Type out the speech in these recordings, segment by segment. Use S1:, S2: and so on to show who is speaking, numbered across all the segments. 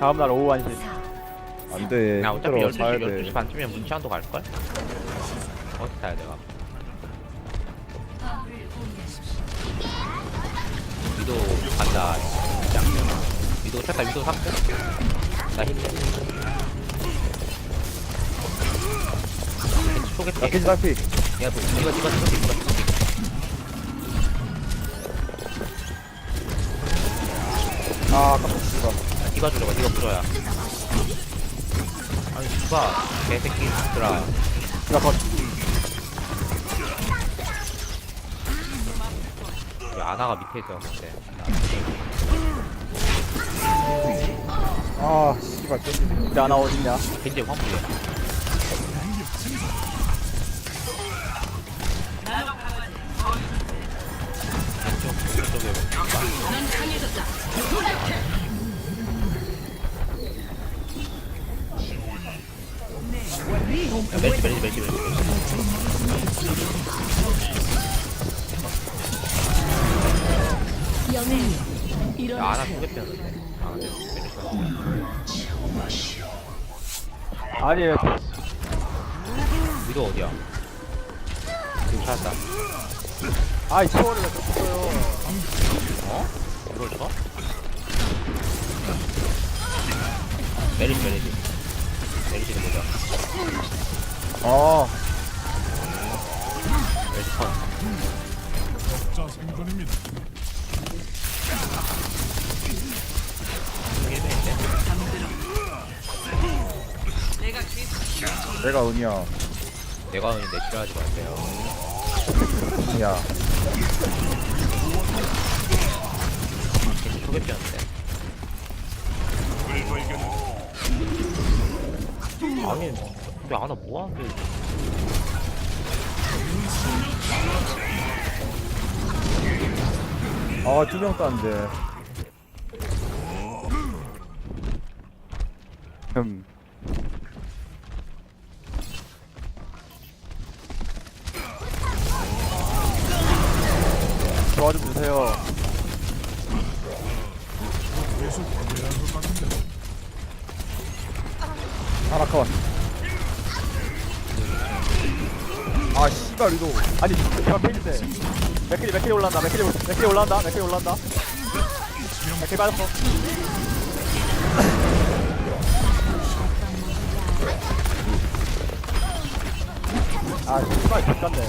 S1: 다음날 오후 1시.
S2: 안돼.
S3: 나 어차피
S2: 힘들어
S3: 12시,
S2: 자야
S3: 12시
S2: 돼.
S3: 반쯤이면 문치한도 갈걸? 어디 타야 내가. 위도 간다. 진짜 위도 쳤다 위도 샀고 나 힘내. 쏘겠다.
S2: 나 딸피
S3: 야, 뭐, 이거, 이거, 이거, 이거, 이거.
S2: 아 아깝
S3: 이거 주려고, 이거 부숴야. 아니, 누가, 개새끼들아.
S1: 야 컷.
S3: 우리 아나가 밑에 있었는데.
S2: 아 씨발 켄지
S1: 우리 아나 어딨냐
S3: 굉장히 황불해. 멜시, 멜시, 멜시.
S4: 영웅이여
S3: 야, 아나 두개 뺐는데. 아, 멜시가.
S1: 아니
S3: 위도 어디야? 지금 찾았다.
S1: 아이 초월을 왜 줬어요
S3: 어? 이걸 쳐? 메리시 메리시 메리시는 뭐야?
S5: 아컷자 생존입니다.
S2: 내가 은이야.
S3: 내가 오는데 싫어하지 마세요.
S2: 은이야.
S3: 괜히 초계피였는데. 아니 근데 아나 뭐하는데
S2: 아 두명 땄는데.
S1: 음 도와 좀 주세요 맥킬이 올라온다 맥킬이 올- 맥킬이 올라온다 맥킬이 올라온다. 맥킬이 빠졌어. 아 씨발 죽겠네.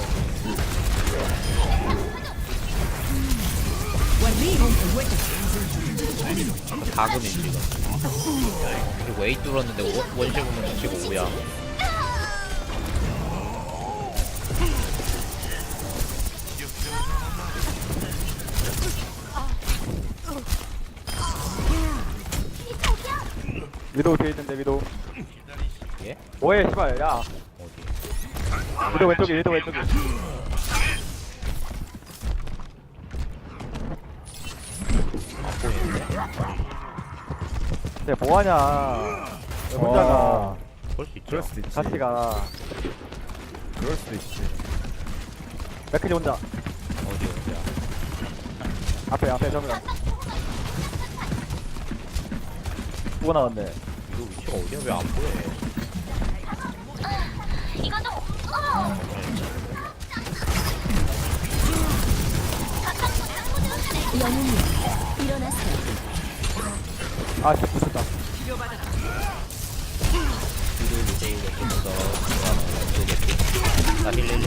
S3: 가금인 지금 그리고 뚫었는데 원- 원실 보면 치고 5야
S1: 위도우 뒤에 있는데 위도우.
S3: 예?
S1: 뭐해 씨발 야.
S3: 어디
S1: 위도우 왼쪽에 위도우 왼쪽에.
S3: 안 보이는데?
S1: 쟤 뭐하냐. 왜 혼자가?
S2: 아,
S3: 볼수 있죠.
S2: 그럴 수도 있지.
S1: 같이 가.
S2: 그럴 수도 있지.
S1: 맥킬이 혼자.
S3: 어디 어디야?
S1: 앞에 앞에 정면 누가 나갔네
S3: 이거 위치가 어디야? 왜 안 보여?
S4: 영웅이여 일어나세요
S1: 아 진짜 붙였다.
S3: 위도 이제 이거 좀더 나 힐힐힐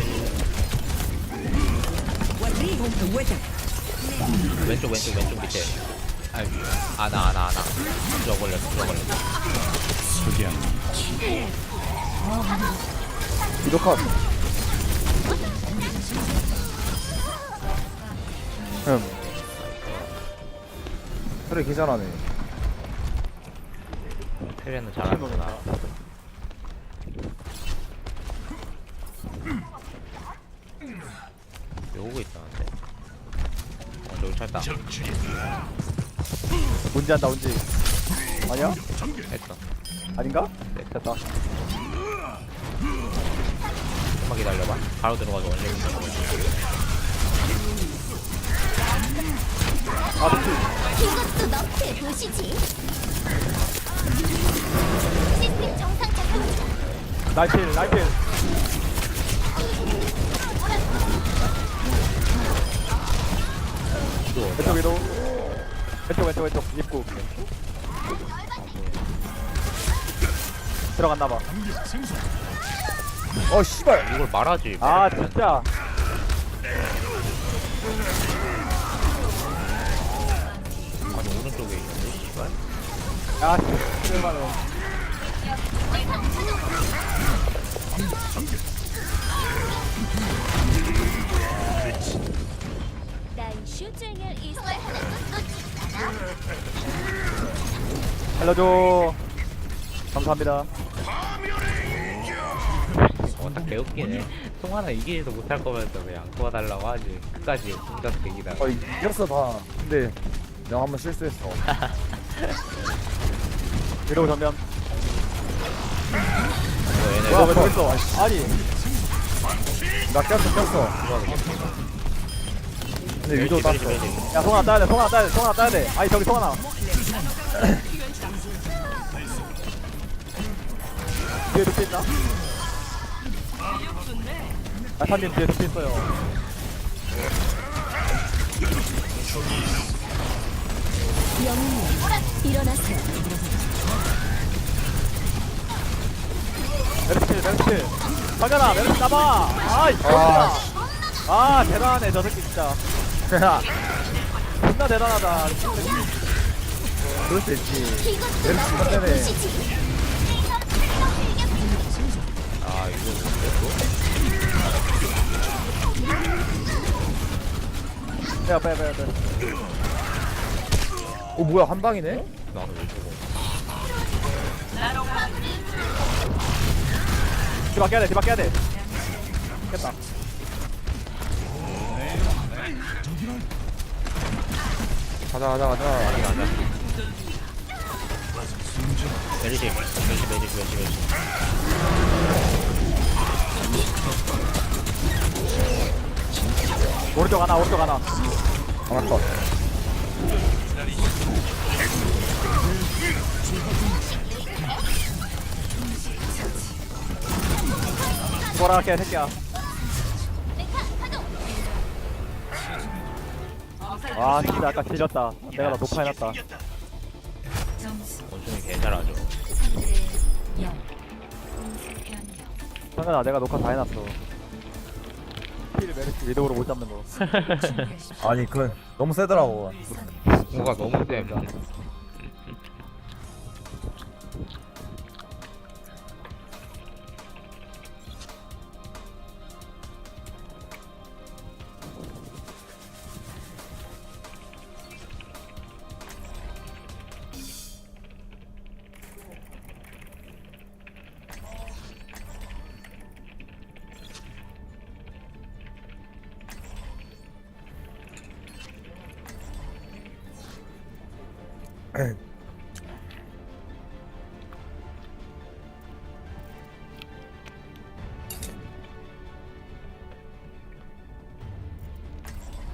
S3: 왼쪽 왼쪽 왼쪽 밑에 아유 아나 아나. 아나 들어걸려 들어걸려
S2: 리도 컷 흠. 그래 계산하네.
S3: 테레는 잘하는구나. 여기 오고 있다는데? 어 저기 찾다
S1: 온지 한다 온지. 아니야?
S3: 됐다.
S1: 아닌가? 네. 됐다.
S3: 한번 기다려봐. 바로 들어가서 원래 있는 거
S1: 아 미친
S4: 이것도 너프에 보시지. 시스템 정상 작동이다.
S1: 나이필 나이필.
S3: 또
S1: 왼쪽에도. 왼쪽 왼쪽 왼쪽. 입구. 들어갔나봐.
S2: 어 씨발.
S3: 이걸 말하지.
S1: 아 진짜.
S3: 아니 오른쪽에 있는데 씨발.
S1: 야 실만 살려줘. 감사합니다.
S3: 어딱 개웃기네 송하나 이기지도 못할 거면서 그냥 도와달라고 하지. 끝까지 공작 대기다.
S2: 어 이겼어 다. 근데 내가 한번 실수했어.
S1: 위도 전면.
S3: 얘네
S1: 뭐야 왜 저기 있어 아니.
S2: 나 꼈어 꼈어. 근데 위도 땄어.
S1: 야 송하나 따야 돼 송하나 따야 돼 송하나 따야 돼. 아니 저기 송하나 뒤에 두피 있나? 아사님 뒤에 두피 있어요
S4: 영웅이여 일어나세요.
S1: 메르시 메르시 가져라 메르시 잡아 아이 아, 아 대단하네 저 새끼 진짜 존나 대단하다
S2: 그럴 수 있지
S4: 이것도
S2: 때문에.
S4: 도시지.
S3: 이거 뭔데
S1: 빼야 빼야 빼야.
S2: 빼어 뭐야 한 방이네?
S3: 또 나는 왜 죽어
S1: 뒤바뀌야돼 뒤바뀌야돼. 깼다.
S2: 가자 가자 가자.
S3: 가자 가자 메리시 메리시 메리시 메리시 메리시
S1: 오른쪽 하나 오른쪽 하나.
S2: 하나 컷.
S1: 뭐라 할게 새끼야. 와 진짜 아까 지렸다. 내가 나 녹화해놨다.
S3: 원숭이 개 잘하죠
S1: 성현아 내가 녹화 다 해놨어. 힐 메르시 위도우로 못 잡는 거.
S2: 아니 그 너무 세더라고.
S3: 뭔가 너무 세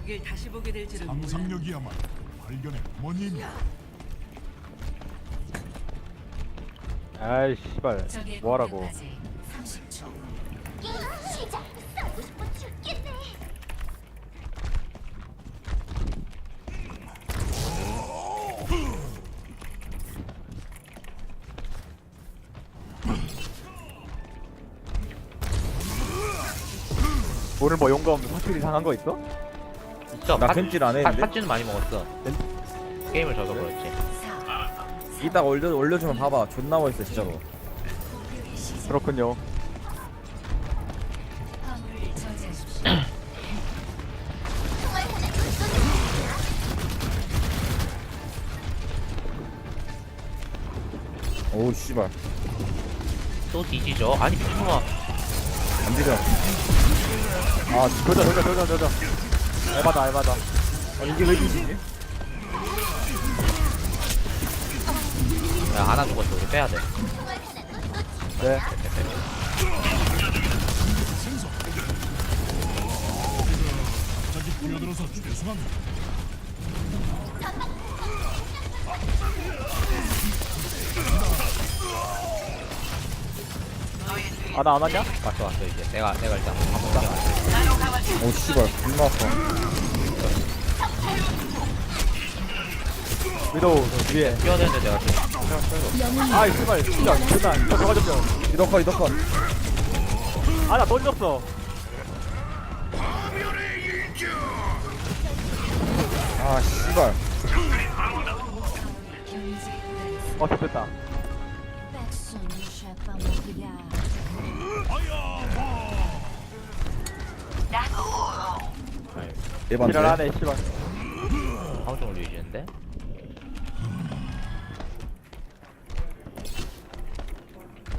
S6: 이걸 다시 보게 될 줄은
S5: 상상력이야말로 발견의 어머니입니다.
S1: 아이 씨발. 뭐하라고.
S4: 시작.
S1: 오늘 뭐 용검 확실히 이상한 거 있어?
S3: 진짜
S2: 나
S3: 팥-
S2: 캔질 안
S3: 팥-
S2: 했는데?
S3: 팥쥐는 많이 먹었어. 게임을 져서 그렇지.
S2: 이따가 올려, 올려주면 봐봐. 존나 멋있어 진짜로
S1: 그렇군요.
S2: 오우 씨발.
S3: 또 뒤지죠? 아니 미친놈아
S2: 안 지려
S1: 아 조져 조져 조져 조져 에바다 에바다.
S2: 아니 이게 왜 뒤지지?
S3: 야 하나 죽었어. 우리 빼야 돼.
S1: 네 아나 안 왔냐?
S3: 왔어 왔어 이제. 내가 내가 일단 한번
S2: 가오 씨발 존나 아파.
S1: 위도우 저 위에.
S3: 뛰어야 되는데 내가 지금.
S1: 아이 씨발 진짜 존나 진짜 들어가졌죠
S2: 이더컷 이더컷
S1: 아나 던졌어.
S2: 아 씨발.
S1: 어 됐다.
S2: 예반데
S1: 일어나네 씨발
S3: 방송 올리시는데?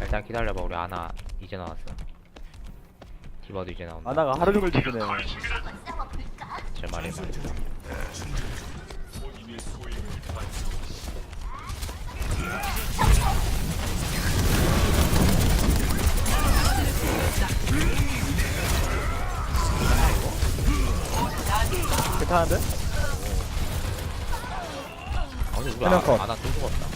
S3: 일단 기다려봐 우리 아나 이제 나왔어. 디바도 이제 나온다.
S1: 아나가 하루 종일 죽이네.
S3: 제 말이 말이
S1: 괜찮은데?
S3: 아 근데 우리. 아, 아나 또 죽었다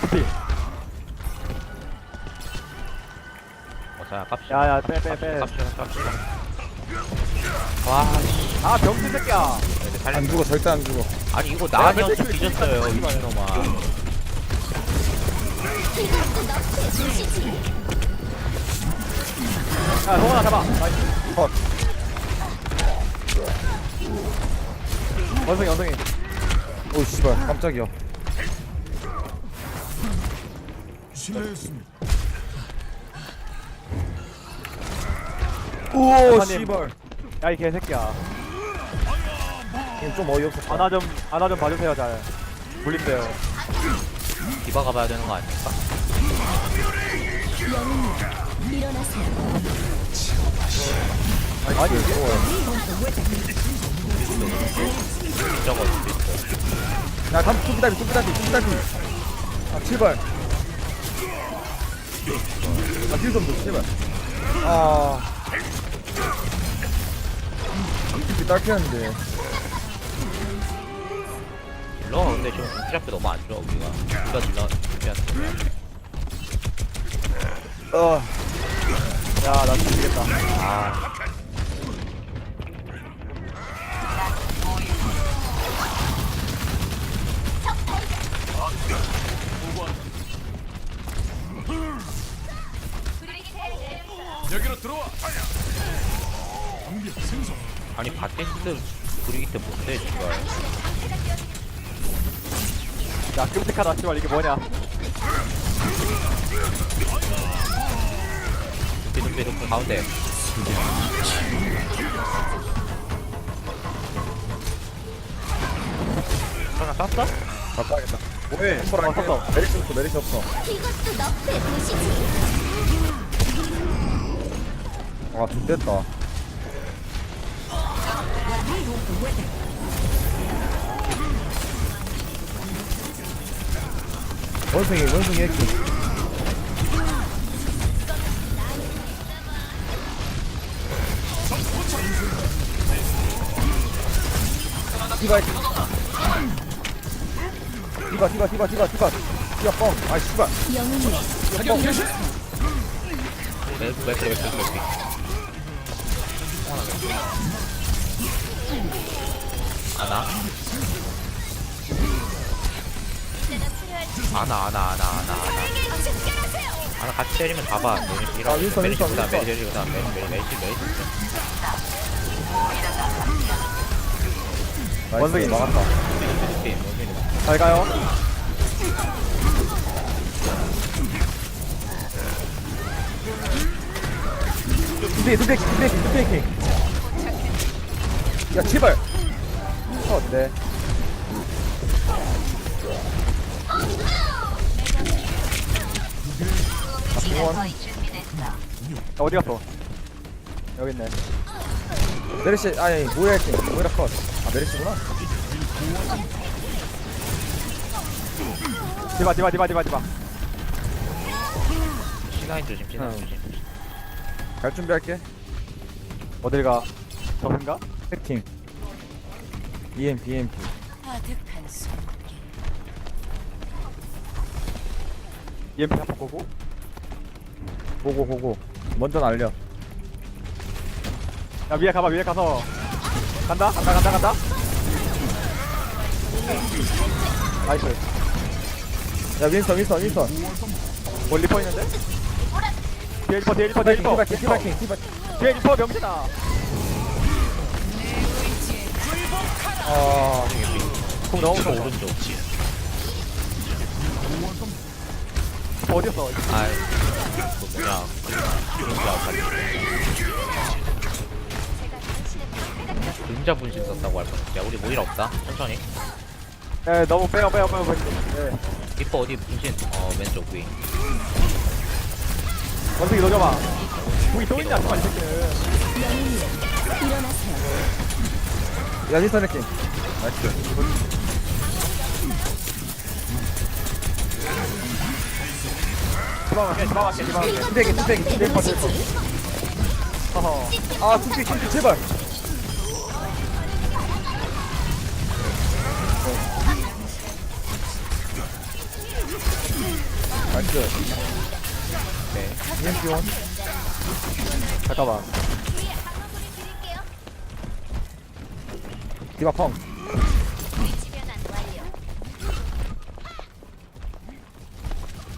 S1: 스피
S3: 어자 깝시다
S1: 야야 빼빼빼
S3: 깝시다 깝시다 와씨
S1: 아 병신 새끼야
S2: 안 죽어 절대 안 죽어
S3: 아니 이거 나한테
S1: 근데
S3: 뒤졌어요
S1: 그-
S3: 미친놈아
S1: 야 동원아 잡아. 나이스
S2: 컷.
S1: 원숭이 원숭이.
S2: 오 씨발 깜짝이야.
S5: 실례했습니다.
S2: 오
S1: 대사님.
S2: 씨발.
S1: 야 이 개새끼야.
S2: 좀 어이없었다
S1: 아나 좀 아나 좀 봐주세요 잘. 물린대요.
S3: 디바 가봐야 되는 거 아닙니까?
S2: 아니 이거
S3: 저거
S2: 야 다음 뚜기다리 뚜기다리 뚜기다리 아 제발. 아딜좀줘 제발. 아. 이렇게 딸피했는데.
S3: 딜러가 근데 지금 공기잡기 너무 안 좋아 우리가. 우리가 딜러
S2: 어
S1: 야나 죽이겠다.
S3: 아
S5: 경계 생성.
S3: 아니 바테스트 브리기트 뭔데 지금
S1: 야 끔찍하다. 씨발 이게 뭐냐
S3: 눈빛 눈빛 가운데 하나 땄어?
S2: 바꿔야겠다 뭐해 콜
S1: 어,
S2: 안
S1: 썼어.
S2: 해. 메리시 없어 메리시 없어
S4: 이것도 너프의 도시지.
S2: 아 좋됐다 원숭이 원숭이 핵기 디바 디바 디바 디바 디바 디바 디바 뻥아 씨발
S4: 영웅이
S3: 맥 맥, 맥, 맥, 맥, 맥. 아나? 아나 아나 아나 아나 아나 아나 같이 때리면 잡아.
S2: 아, 윈스턴, 윈스턴,
S3: 메리시보다
S2: 윈스턴.
S3: 메리시 보다 메리시 메리시 메리시
S2: 나이스.
S1: 원숭이.
S2: 막았다.
S3: 원숭이
S1: 잘 가요.
S2: 두대 두대 두대 두대 야 제발. 어 네
S1: 아야 어디 갔어? 여기 있네.
S2: 메르시 아니 모이라 했지 모이라 컷 아 메르시구나.
S1: 디바 디바 디바 디바 디바.
S3: 시나인 조심
S2: 어.
S3: 조심.
S2: 갈 준비할게.
S1: 어딜 가? 저긴가?
S2: 해킹. EMP EMP.
S1: EMP 한번 보고
S2: 보고 보고. 먼저 날려.
S1: 야 위에 가봐 위에 가서. 간다 간다 간다 간다. 나이스.
S2: 야 윈선 윈선 윈선
S1: 뭐 리퍼 있는데? 뒤에 리퍼 뒤에 리퍼 뒤에 리퍼.
S2: 티바킹 티바킹 티바킹
S1: 뒤에 리퍼 명신아.
S2: 아.
S1: 공 너무
S3: 저
S1: 무서워
S3: 오른쪽.
S1: 어디였어?
S3: 아 그 뭐냐 그림자 아까 그림자 분신 썼다고 할 뻔. 야 우리 모일 없다. 천천히.
S1: 네 너무 빼요 빼요 빼요 빼요 네
S3: 리퍼 어디 분신? 어 왼쪽 위.
S1: 원숭이 녹여봐 공이 또 있냐 정말 이 새끼는
S4: 영웅님 일어나세요.
S2: 야 윈선 해킹 나이스
S1: 디바갈게 디바갈게.
S2: 티백이 티백이 티백이
S1: 리퍼 리퍼 허허.
S2: 아 tum피 tum피 제발. 나이스.
S3: 네.
S2: EMP 원
S1: 잠깐만.
S2: 디바 펑.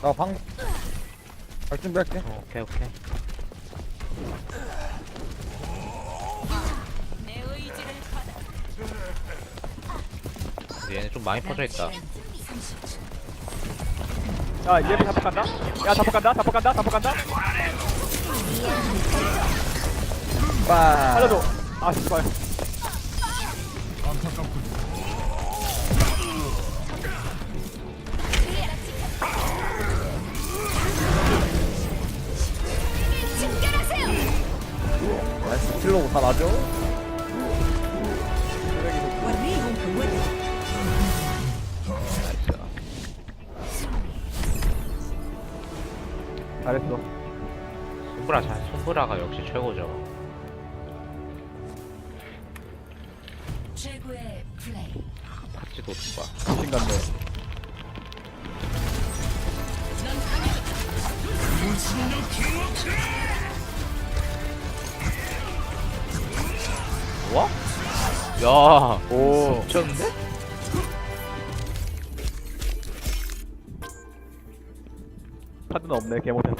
S2: 나방 갈 준비할게.
S3: 어, 오케이 오케이. 얘네 좀 많이 퍼져 있다.
S1: 야 EMP 자폭 간다? 야 자폭 간다? 자폭 간다? 자폭 간다?
S2: 빠
S1: 살려줘. 아 씨발.
S5: 안타깝군.
S2: 킬로고 다 맞아.
S1: 잘했어
S3: 손브라 잘. 손브라가 역시 최고죠.
S4: 최고의 플레이.
S3: 파치도 좋아.
S1: 신간데
S3: 와? 야.
S1: 오
S3: 미쳤는데?
S1: 카드는 없네 개 못해서